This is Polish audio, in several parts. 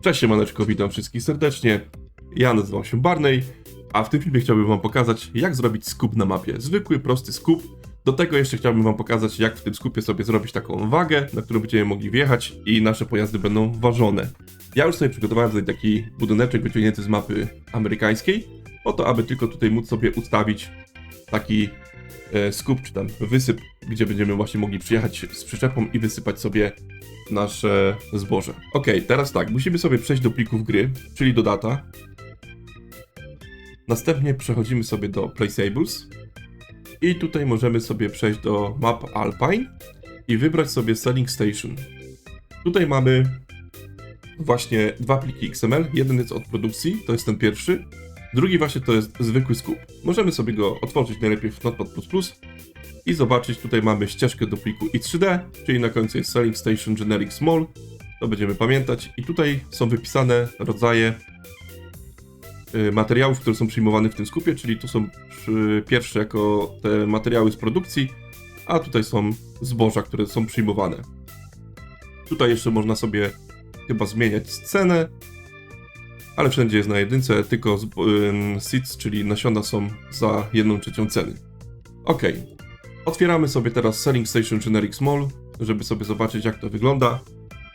Cześć siemaneczko, witam wszystkich serdecznie. Ja nazywam się Barney, a w tym filmie chciałbym wam pokazać, jak zrobić skup na mapie. Zwykły, prosty skup. Do tego jeszcze chciałbym wam pokazać, jak w tym skupie sobie zrobić taką wagę, na którą będziemy mogli wjechać i nasze pojazdy będą ważone. Ja już sobie przygotowałem tutaj taki budyneczek wyciągnięty z mapy amerykańskiej, po to, aby tylko tutaj móc sobie ustawić taki skup, czy tam wysyp, gdzie będziemy właśnie mogli przyjechać z przyczepą i wysypać sobie nasze zboże. Ok, teraz tak, musimy sobie przejść do plików gry, czyli do data. Następnie przechodzimy sobie do Placeables i tutaj możemy sobie przejść do Map Alpine i wybrać sobie Selling Station. Tutaj mamy właśnie dwa pliki XML. Jeden jest od produkcji, to jest ten pierwszy. Drugi właśnie to jest zwykły skup. Możemy sobie go otworzyć najlepiej w Notepad++ i zobaczyć, tutaj mamy ścieżkę do pliku i3D, czyli na końcu jest Selling Station Generic Small, to będziemy pamiętać i tutaj są wypisane rodzaje y, materiałów, które są przyjmowane w tym skupie, czyli tu są przy- pierwsze jako te materiały z produkcji, a tutaj są zboża, które są przyjmowane. Tutaj jeszcze można sobie chyba zmieniać scenę, ale wszędzie jest na jedynce, tylko z- seeds, czyli nasiona są za jedną trzecią ceny. Ok, Otwieramy sobie teraz Selling Station Generic Small, żeby sobie zobaczyć jak to wygląda.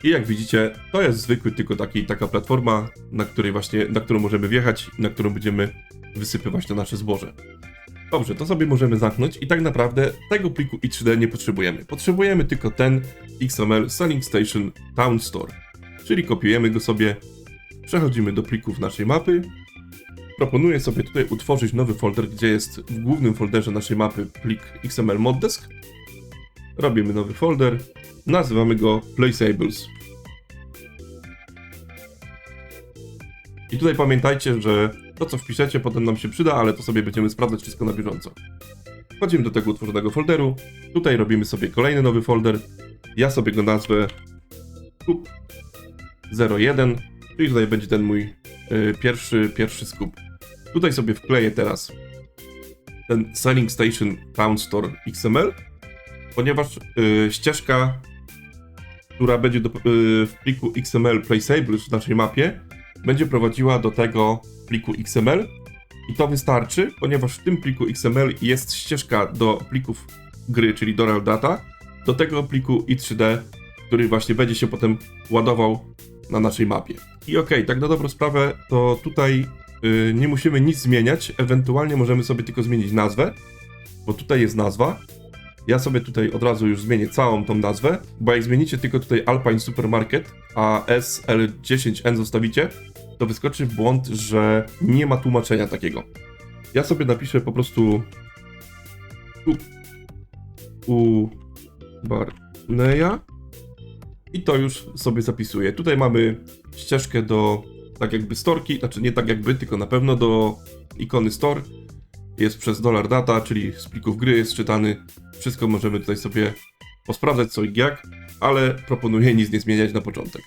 I jak widzicie, to jest zwykły tylko taki, taka platforma, na której właśnie, na którą możemy wjechać na którą będziemy wysypywać to nasze zboże. Dobrze, to sobie możemy zamknąć i tak naprawdę tego pliku i3D nie potrzebujemy. Potrzebujemy tylko ten XML Selling Station Town Store. Czyli kopiujemy go sobie, przechodzimy do plików naszej mapy, Proponuję sobie tutaj utworzyć nowy folder, gdzie jest w głównym folderze naszej mapy plik XML moddesk. Robimy nowy folder, nazywamy go Placeables. I tutaj pamiętajcie, że to co wpiszecie potem nam się przyda, ale to sobie będziemy sprawdzać wszystko na bieżąco. Wchodzimy do tego utworzonego folderu, tutaj robimy sobie kolejny nowy folder. Ja sobie go nazwę kup 01, czyli tutaj będzie ten mój y, pierwszy, pierwszy skup. Tutaj sobie wkleję teraz ten Selling Station Town Store XML, ponieważ y, ścieżka, która będzie do, y, w pliku XML Placeables w naszej mapie, będzie prowadziła do tego pliku XML i to wystarczy, ponieważ w tym pliku XML jest ścieżka do plików gry, czyli do Real Data, do tego pliku i3D, który właśnie będzie się potem ładował na naszej mapie. I okej, tak na dobrą sprawę, to tutaj y, nie musimy nic zmieniać, ewentualnie możemy sobie tylko zmienić nazwę, bo tutaj jest nazwa. Ja sobie tutaj od razu już zmienię całą tą nazwę, bo jak zmienicie tylko tutaj Alpine Supermarket, a SL10N zostawicie, to wyskoczy błąd, że nie ma tłumaczenia takiego. Ja sobie napiszę po prostu u, u Barneya i to już sobie zapisuję. Tutaj mamy ścieżkę do tak jakby storki, znaczy nie tak jakby, tylko na pewno do ikony store. Jest przez dollar data, czyli z plików gry jest czytany. Wszystko możemy tutaj sobie posprawdzać co i jak, ale proponuję nic nie zmieniać na początek.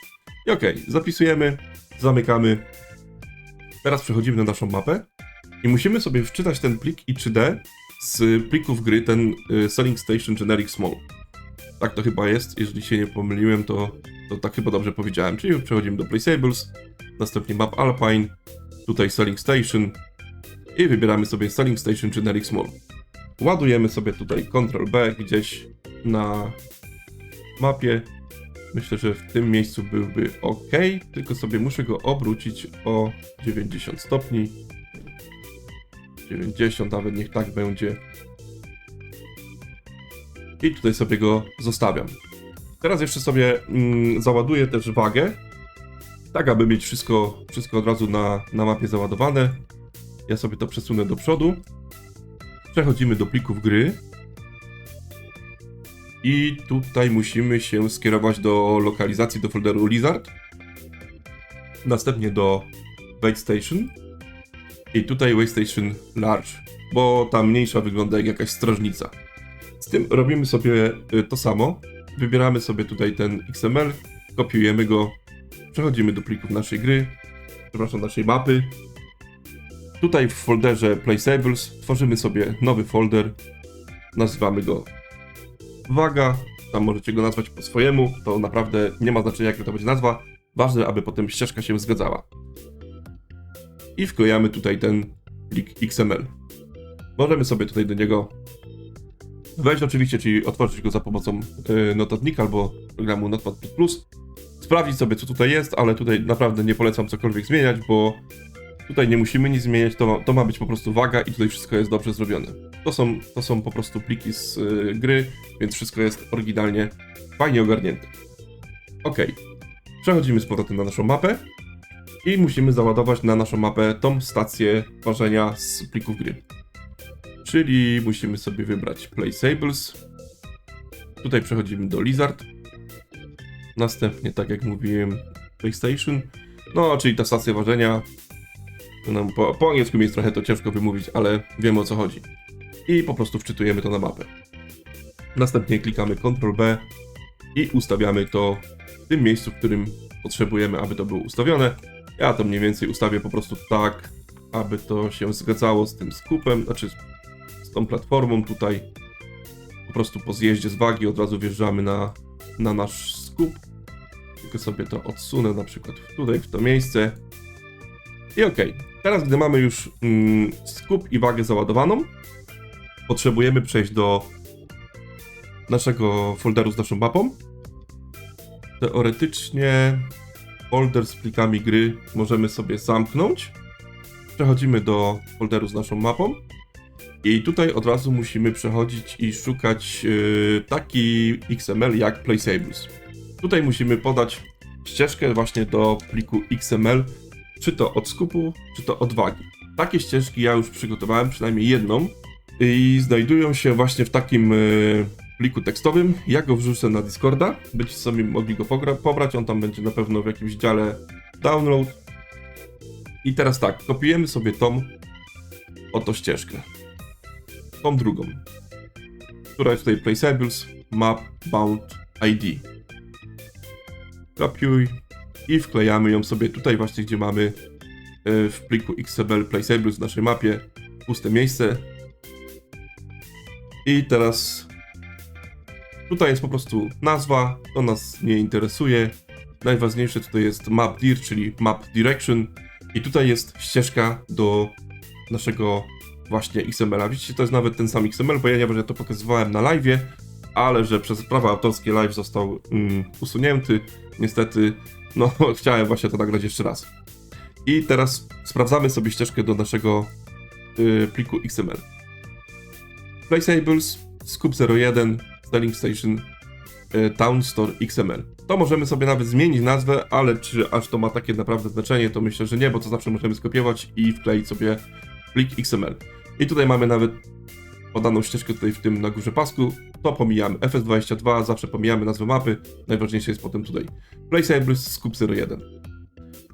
I okej, zapisujemy, zamykamy. Teraz przechodzimy na naszą mapę i musimy sobie wczytać ten plik i3D z plików gry, ten y, Selling Station Generic Small. Tak to chyba jest, jeżeli się nie pomyliłem, to, to tak chyba dobrze powiedziałem. Czyli przechodzimy do Placeables, następnie Map Alpine, tutaj Selling Station i wybieramy sobie Selling Station Generic Small. Ładujemy sobie tutaj Ctrl B gdzieś na mapie. Myślę, że w tym miejscu byłby ok, tylko sobie muszę go obrócić o 90 stopni. 90, nawet niech tak będzie. I tutaj sobie go zostawiam. Teraz jeszcze sobie mm, załaduję też wagę, tak aby mieć wszystko, wszystko od razu na, na mapie załadowane. Ja sobie to przesunę do przodu. Przechodzimy do plików gry. I tutaj musimy się skierować do lokalizacji do folderu Lizard. Następnie do Wait Station. I tutaj Wait Station Large, bo ta mniejsza wygląda jak jakaś strażnica. Z tym robimy sobie y, to samo. Wybieramy sobie tutaj ten XML, kopiujemy go, przechodzimy do plików naszej gry, przepraszam, naszej mapy. Tutaj w folderze Placeables tworzymy sobie nowy folder, nazywamy go Waga, tam możecie go nazwać po swojemu, to naprawdę nie ma znaczenia jaka to będzie nazwa. Ważne, aby potem ścieżka się zgadzała. I wklejamy tutaj ten plik XML. Możemy sobie tutaj do niego wejść oczywiście, czyli otworzyć go za pomocą y, notatnika albo programu Notepad++. Sprawdzić sobie, co tutaj jest, ale tutaj naprawdę nie polecam cokolwiek zmieniać, bo tutaj nie musimy nic zmieniać, to ma, to ma być po prostu waga i tutaj wszystko jest dobrze zrobione. To są, to są po prostu pliki z y, gry, więc wszystko jest oryginalnie fajnie ogarnięte. Ok, przechodzimy z powrotem na naszą mapę i musimy załadować na naszą mapę tą stację ważenia z plików gry. Czyli musimy sobie wybrać Placeables. Tutaj przechodzimy do Lizard. Następnie, tak jak mówiłem, PlayStation. No, czyli ta stacja ważenia. No, po, po angielsku mi jest trochę to ciężko wymówić, ale wiemy o co chodzi. I po prostu wczytujemy to na mapę. Następnie klikamy Ctrl B i ustawiamy to w tym miejscu, w którym potrzebujemy, aby to było ustawione. Ja to mniej więcej ustawię po prostu tak, aby to się zgadzało z tym skupem, znaczy z tą platformą tutaj. Po prostu po zjeździe z wagi od razu wjeżdżamy na, na nasz skup. Tylko sobie to odsunę na przykład tutaj, w to miejsce. I ok. Teraz, gdy mamy już mm, skup i wagę załadowaną, potrzebujemy przejść do naszego folderu z naszą mapą. Teoretycznie folder z plikami gry możemy sobie zamknąć. Przechodzimy do folderu z naszą mapą. I tutaj od razu musimy przechodzić i szukać yy, taki XML jak Placeables. Tutaj musimy podać ścieżkę właśnie do pliku XML, czy to od skupu, czy to od wagi. Takie ścieżki ja już przygotowałem, przynajmniej jedną, i znajdują się właśnie w takim yy, pliku tekstowym. Ja go wrzucę na Discorda, będziecie sobie mogli go pobrać, on tam będzie na pewno w jakimś dziale download. I teraz tak, kopiujemy sobie tą oto ścieżkę. Tą drugą, która jest tutaj Placeables, Map, Bound, ID. Kopiuj i wklejamy ją sobie tutaj właśnie, gdzie mamy y, w pliku XML Placeables w naszej mapie puste miejsce. I teraz tutaj jest po prostu nazwa, to nas nie interesuje. Najważniejsze tutaj jest map dir, czyli map direction i tutaj jest ścieżka do naszego właśnie XML-a. Widzicie, to jest nawet ten sam XML, bo ja nie wiem, że to pokazywałem na live, ale że przez prawa autorskie live został mm, usunięty. Niestety, no chciałem właśnie to nagrać jeszcze raz. I teraz sprawdzamy sobie ścieżkę do naszego y, pliku XML. Placeables, Scoop 01, Selling Station, y, Town Store XML. To możemy sobie nawet zmienić nazwę, ale czy aż to ma takie naprawdę znaczenie, to myślę, że nie, bo to zawsze możemy skopiować i wkleić sobie plik XML. I tutaj mamy nawet podaną ścieżkę tutaj w tym na górze pasku, to pomijamy. FS22, zawsze pomijamy nazwę mapy, najważniejsze jest potem tutaj Placeables, Scoop 01.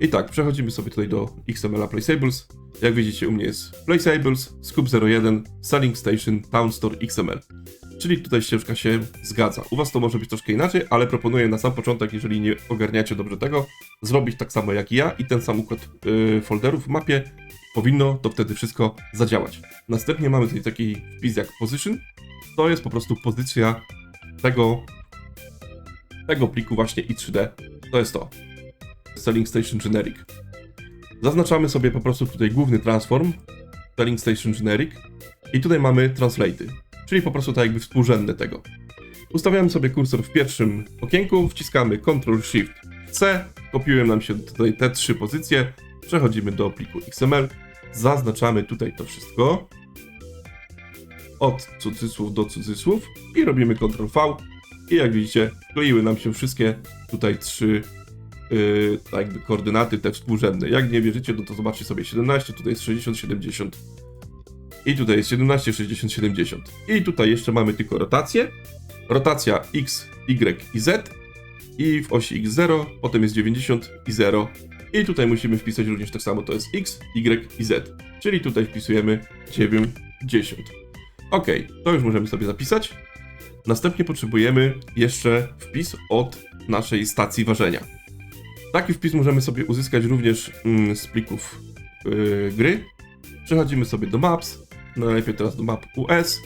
I tak, przechodzimy sobie tutaj do XML Placeables. Jak widzicie, u mnie jest Placeables, Scoop 01, Selling Station, Town Store XML. Czyli tutaj ścieżka się zgadza. U Was to może być troszkę inaczej, ale proponuję na sam początek, jeżeli nie ogarniacie dobrze tego, zrobić tak samo jak ja i ten sam układ yy, folderów w mapie. Powinno to wtedy wszystko zadziałać. Następnie mamy tutaj taki wpis jak position. To jest po prostu pozycja tego, tego pliku właśnie i3D. To jest to. Selling Station Generic. Zaznaczamy sobie po prostu tutaj główny transform, Selling Station Generic i tutaj mamy translate, czyli po prostu tak jakby współrzędne tego. Ustawiamy sobie kursor w pierwszym okienku, wciskamy Ctrl Shift C, kopiują nam się tutaj te trzy pozycje, przechodzimy do pliku XML, zaznaczamy tutaj to wszystko od cudzysłów do cudzysłów i robimy Ctrl V i jak widzicie kleiły nam się wszystkie tutaj trzy yy, jakby koordynaty te współrzędne. Jak nie wierzycie, no to zobaczcie sobie 17, tutaj jest 60, 70 i tutaj jest 17, 60, 70. I tutaj jeszcze mamy tylko rotację. Rotacja X, Y i Z i w osi X0, potem jest 90 i 0. I tutaj musimy wpisać również tak samo, to jest X, Y i Z. Czyli tutaj wpisujemy 90. Ok, to już możemy sobie zapisać. Następnie potrzebujemy jeszcze wpis od naszej stacji ważenia. Taki wpis możemy sobie uzyskać również mm, z plików yy, gry. Przechodzimy sobie do Maps, najlepiej teraz do Map US,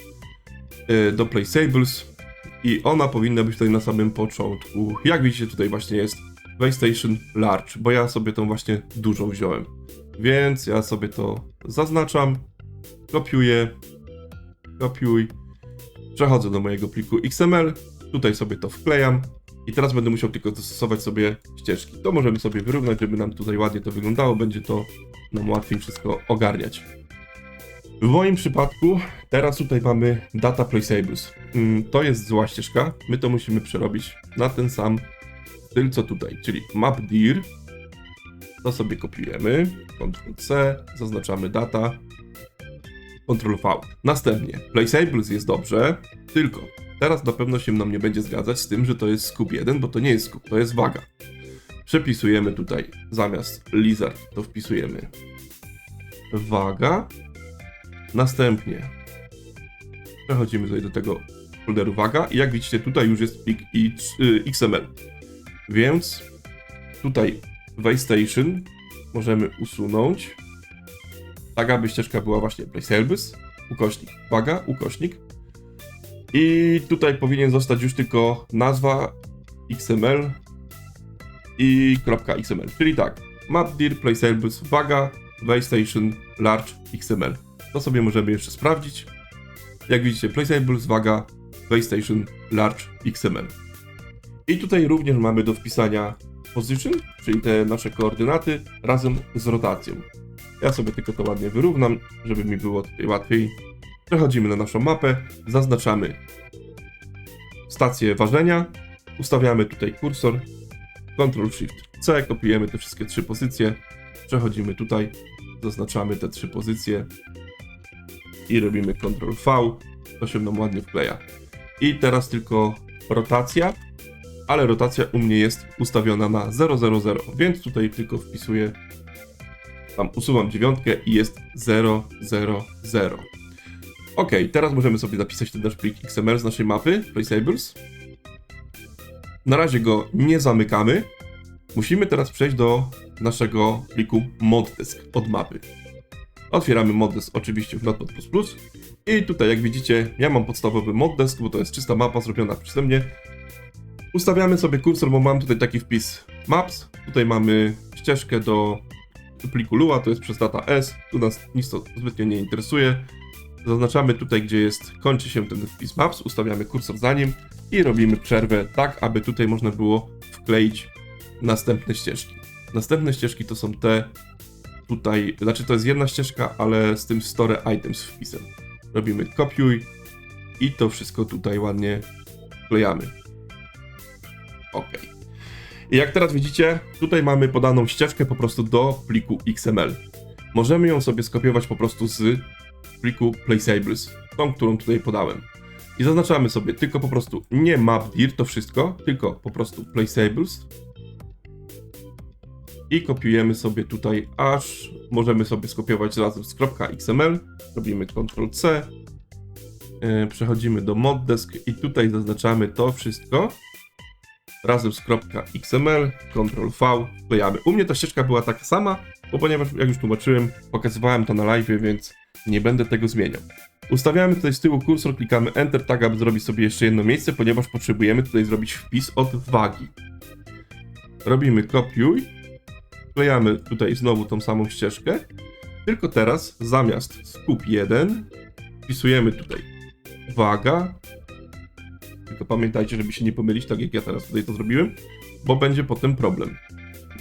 yy, do Placeables i ona powinna być tutaj na samym początku. Jak widzicie tutaj właśnie jest PlayStation Large, bo ja sobie tą właśnie dużą wziąłem. Więc ja sobie to zaznaczam, kopiuję, kopiuj, przechodzę do mojego pliku XML, tutaj sobie to wklejam i teraz będę musiał tylko dostosować sobie ścieżki. To możemy sobie wyrównać, żeby nam tutaj ładnie to wyglądało, będzie to nam łatwiej wszystko ogarniać. W moim przypadku teraz tutaj mamy data placeables. Mm, To jest zła ścieżka, my to musimy przerobić na ten sam styl co tutaj, czyli mapdir. To sobie kopiujemy, Ctrl C, zaznaczamy data, Ctrl V. Następnie placeables jest dobrze, tylko teraz na pewno się nam nie będzie zgadzać z tym, że to jest scoop 1, bo to nie jest scoop, to jest waga. Przepisujemy tutaj zamiast lizard, to wpisujemy waga. Następnie przechodzimy tutaj do tego folderu waga i jak widzicie tutaj już jest plik y, XML. Więc tutaj Waystation możemy usunąć tak aby ścieżka była właśnie placeables, ukośnik waga, ukośnik i tutaj powinien zostać już tylko nazwa XML i .xml, czyli tak mapdir, placeables, waga, Waystation, large, XML. To sobie możemy jeszcze sprawdzić. Jak widzicie, placeables, waga, Waystation, large, XML. I tutaj również mamy do wpisania position, czyli te nasze koordynaty razem z rotacją. Ja sobie tylko to ładnie wyrównam, żeby mi było tutaj łatwiej. Przechodzimy na naszą mapę, zaznaczamy stację ważenia, ustawiamy tutaj kursor, Ctrl Shift C, kopiujemy te wszystkie trzy pozycje, przechodzimy tutaj, zaznaczamy te trzy pozycje i robimy Ctrl V, to się nam ładnie wkleja. I teraz tylko rotacja, ale rotacja u mnie jest ustawiona na 000, więc tutaj tylko wpisuję tam usuwam dziewiątkę i jest 000. Ok, teraz możemy sobie zapisać ten nasz plik XML z naszej mapy Placeables. Na razie go nie zamykamy. Musimy teraz przejść do naszego pliku moddesk od mapy. Otwieramy moddesk oczywiście w Notepad++ i tutaj jak widzicie ja mam podstawowy moddesk, bo to jest czysta mapa zrobiona przeze mnie. Ustawiamy sobie kursor, bo mam tutaj taki wpis maps. Tutaj mamy ścieżkę do pliku Lua, to jest przez data S, tu nas nic to zbytnio nie interesuje. Zaznaczamy tutaj, gdzie jest, kończy się ten wpis maps, ustawiamy kursor za nim i robimy przerwę tak, aby tutaj można było wkleić następne ścieżki. Następne ścieżki to są te tutaj, znaczy to jest jedna ścieżka, ale z tym store items wpisem. Robimy kopiuj i to wszystko tutaj ładnie wklejamy. OK. I jak teraz widzicie, tutaj mamy podaną ścieżkę po prostu do pliku XML. Możemy ją sobie skopiować po prostu z pliku placeables, tą, którą tutaj podałem. I zaznaczamy sobie tylko po prostu nie mapdir, to wszystko, tylko po prostu placeables. I kopiujemy sobie tutaj aż możemy sobie skopiować razem z .xml. Robimy Ctrl C. Yy, Przechodzimy do moddesk i tutaj zaznaczamy to wszystko razem z .xml, Ctrl V, wklejamy. U mnie ta ścieżka była taka sama, bo ponieważ, jak już tłumaczyłem, pokazywałem to na live, więc nie będę tego zmieniał. Ustawiamy tutaj z tyłu kursor, klikamy Enter, tak aby zrobić sobie jeszcze jedno miejsce, ponieważ potrzebujemy tutaj zrobić wpis od wagi. Robimy kopiuj, wklejamy tutaj znowu tą samą ścieżkę, tylko teraz zamiast skup 1 wpisujemy tutaj waga, tylko pamiętajcie, żeby się nie pomylić, tak jak ja teraz tutaj to zrobiłem, bo będzie potem problem.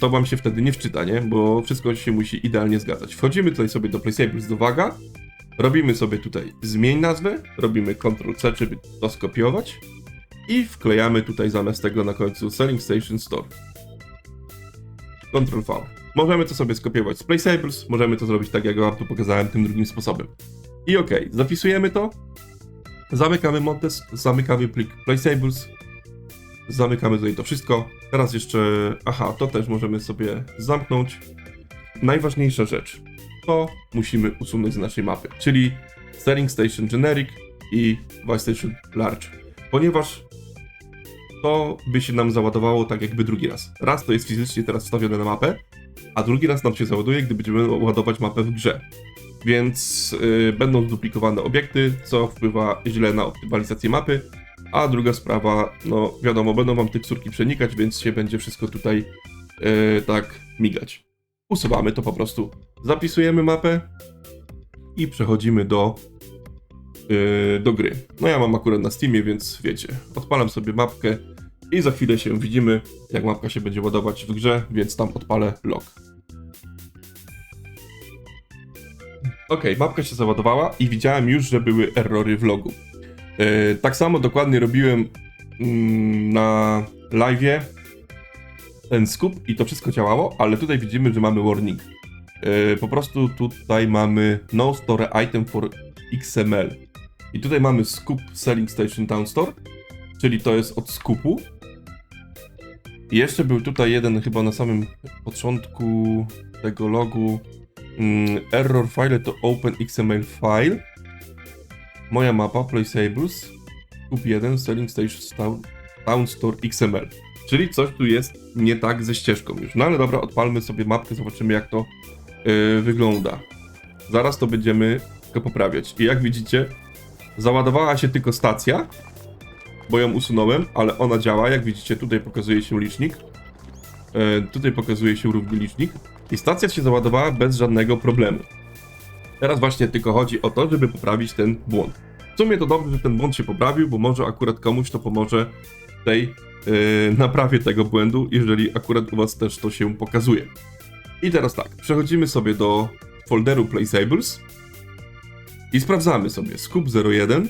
To wam się wtedy nie wczyta, nie? Bo wszystko się musi idealnie zgadzać. Wchodzimy tutaj sobie do Placeables do waga, robimy sobie tutaj zmień nazwę, robimy Ctrl C, żeby to skopiować i wklejamy tutaj zamiast tego na końcu Selling Station Store. Ctrl V. Możemy to sobie skopiować z Placeables, możemy to zrobić tak, jak wam tu pokazałem tym drugim sposobem. I ok, zapisujemy to, Zamykamy Montes, zamykamy plik Placeables, zamykamy tutaj to wszystko. Teraz jeszcze, aha, to też możemy sobie zamknąć. Najważniejsza rzecz, to musimy usunąć z naszej mapy, czyli Selling Station Generic i Vice Station Large, ponieważ to by się nam załadowało tak jakby drugi raz. Raz to jest fizycznie teraz wstawione na mapę, a drugi raz nam się załaduje, gdy będziemy ładować mapę w grze więc y, będą zduplikowane obiekty, co wpływa źle na optymalizację mapy. A druga sprawa, no wiadomo, będą wam tekturki przenikać, więc się będzie wszystko tutaj yy, tak migać. Usuwamy to po prostu. Zapisujemy mapę i przechodzimy do, yy, do gry. No ja mam akurat na Steamie, więc wiecie, odpalam sobie mapkę i za chwilę się widzimy, jak mapka się będzie ładować w grze, więc tam odpalę log. Ok, mapka się załadowała i widziałem już, że były errory w logu. Yy, tak samo dokładnie robiłem mm, na live'ie ten skup i to wszystko działało, ale tutaj widzimy, że mamy warning. Yy, po prostu tutaj mamy no store item for XML. I tutaj mamy skup selling station down store, czyli to jest od skupu. I jeszcze był tutaj jeden chyba na samym początku tego logu error file to open XML file. Moja mapa placeables skup 1 selling station down store XML. Czyli coś tu jest nie tak ze ścieżką już. No ale dobra, odpalmy sobie mapkę, zobaczymy jak to yy, wygląda. Zaraz to będziemy tylko poprawiać. I jak widzicie, załadowała się tylko stacja, bo ją usunąłem, ale ona działa. Jak widzicie, tutaj pokazuje się licznik. Yy, tutaj pokazuje się równy licznik. I stacja się załadowała bez żadnego problemu. Teraz właśnie tylko chodzi o to, żeby poprawić ten błąd. W sumie to dobrze, że ten błąd się poprawił, bo może akurat komuś to pomoże w tej yy, naprawie tego błędu, jeżeli akurat u Was też to się pokazuje. I teraz tak, przechodzimy sobie do folderu Placeables i sprawdzamy sobie scoop 01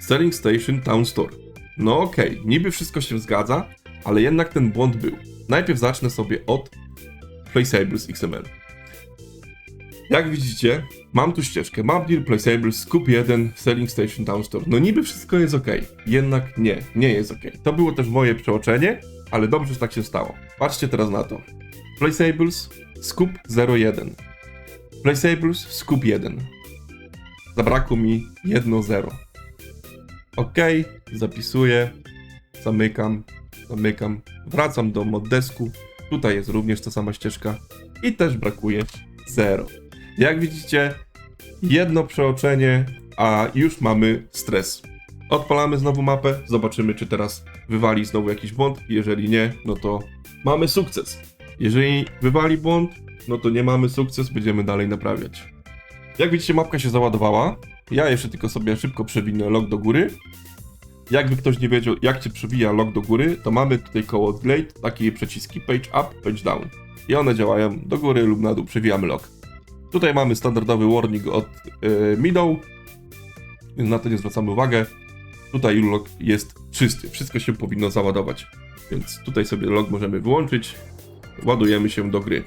Selling Station Town Store. No okej, okay, niby wszystko się zgadza, ale jednak ten błąd był. Najpierw zacznę sobie od Placeables XML. Jak widzicie, mam tu ścieżkę Map Deal, Placeables, Scoop 1, Selling Station Town Store. No niby wszystko jest ok, jednak nie, nie jest ok. To było też moje przeoczenie, ale dobrze, że tak się stało. Patrzcie teraz na to. Placeables, Scoop 01. Placeables, Scoop 1. Zabrakło mi 1-0. Ok, zapisuję, zamykam, zamykam, wracam do moddesku. Tutaj jest również ta sama ścieżka i też brakuje 0. Jak widzicie, jedno przeoczenie, a już mamy stres. Odpalamy znowu mapę, zobaczymy czy teraz wywali znowu jakiś błąd. Jeżeli nie, no to mamy sukces. Jeżeli wywali błąd, no to nie mamy sukces, będziemy dalej naprawiać. Jak widzicie, mapka się załadowała. Ja jeszcze tylko sobie szybko przewinę log do góry. Jakby ktoś nie wiedział, jak się przewija log do góry, to mamy tutaj koło Glade takie przyciski Page Up, Page Down. I one działają do góry lub na dół, przewijamy log. Tutaj mamy standardowy warning od yy, Middle, więc na to nie zwracamy uwagę. Tutaj log jest czysty, wszystko się powinno załadować. Więc tutaj sobie log możemy wyłączyć, ładujemy się do gry.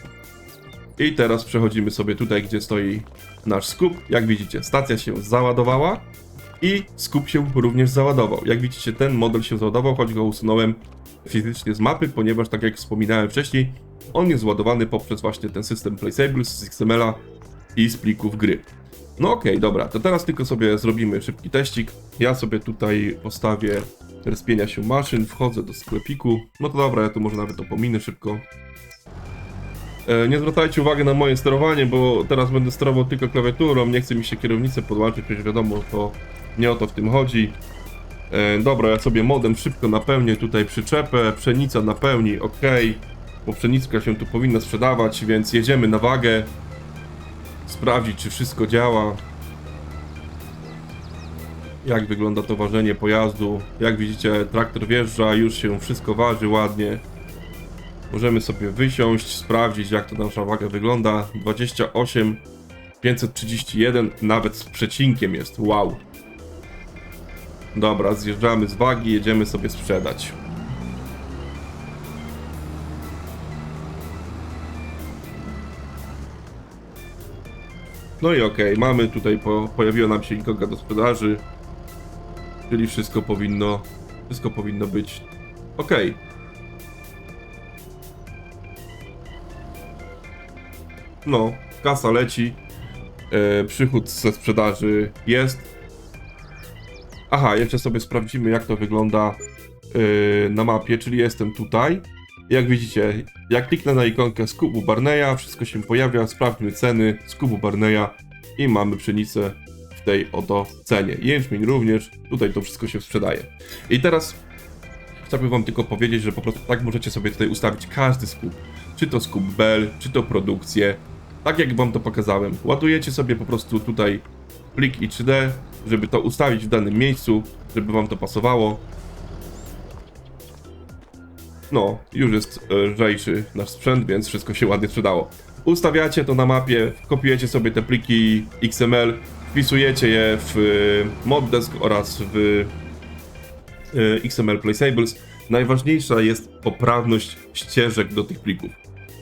I teraz przechodzimy sobie tutaj, gdzie stoi nasz skup. Jak widzicie, stacja się załadowała i skup się również załadował. Jak widzicie, ten model się załadował, choć go usunąłem fizycznie z mapy, ponieważ tak jak wspominałem wcześniej, on jest ładowany poprzez właśnie ten system Placeables z XML-a i z plików gry. No okej, okay, dobra, to teraz tylko sobie zrobimy szybki teścik. Ja sobie tutaj postawię respienia się maszyn, wchodzę do sklepiku. No to dobra, ja tu może nawet to pominę szybko. E, nie zwracajcie uwagi na moje sterowanie, bo teraz będę sterował tylko klawiaturą, nie chce mi się kierownicę podłączyć, przecież wiadomo, to nie o to w tym chodzi. E, dobra, ja sobie modem szybko napełnię tutaj przyczepę, pszenica napełni, ok, bo pszenicka się tu powinna sprzedawać, więc jedziemy na wagę sprawdzić, czy wszystko działa. Jak wygląda to ważenie pojazdu. Jak widzicie, traktor wjeżdża, już się wszystko waży ładnie. Możemy sobie wysiąść, sprawdzić, jak to nasza waga wygląda. 28 531, nawet z przecinkiem jest. Wow. Dobra, zjeżdżamy z wagi, jedziemy sobie sprzedać. No i okej, okay, mamy tutaj, po, pojawiła nam się ikoga do sprzedaży, czyli wszystko powinno, wszystko powinno być ok. No, kasa leci, e, przychód ze sprzedaży jest. Aha, jeszcze sobie sprawdzimy jak to wygląda e, na mapie, czyli jestem tutaj. Jak widzicie, jak kliknę na ikonkę skubu Barneya, wszystko się pojawia, sprawdźmy ceny skubu Barneya i mamy pszenicę w tej oto cenie. Jęczmień również, tutaj to wszystko się sprzedaje. I teraz chciałbym wam tylko powiedzieć, że po prostu tak możecie sobie tutaj ustawić każdy skup. czy to skup bel, czy to produkcję. Tak jak wam to pokazałem. Ładujecie sobie po prostu tutaj plik i 3D, żeby to ustawić w danym miejscu, żeby wam to pasowało. No, już jest e, lżejszy nasz sprzęt, więc wszystko się ładnie sprzedało. Ustawiacie to na mapie, kopiujecie sobie te pliki XML, wpisujecie je w e, Moddesk oraz w e, XML Placeables. Najważniejsza jest poprawność ścieżek do tych plików.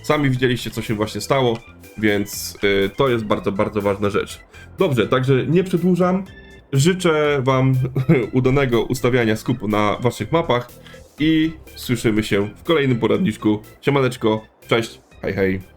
Sami widzieliście, co się właśnie stało, więc to jest bardzo, bardzo ważna rzecz. Dobrze, także nie przedłużam. Życzę Wam udanego ustawiania skupu na Waszych mapach i słyszymy się w kolejnym poradniczku. Siemaneczko, cześć, hej hej.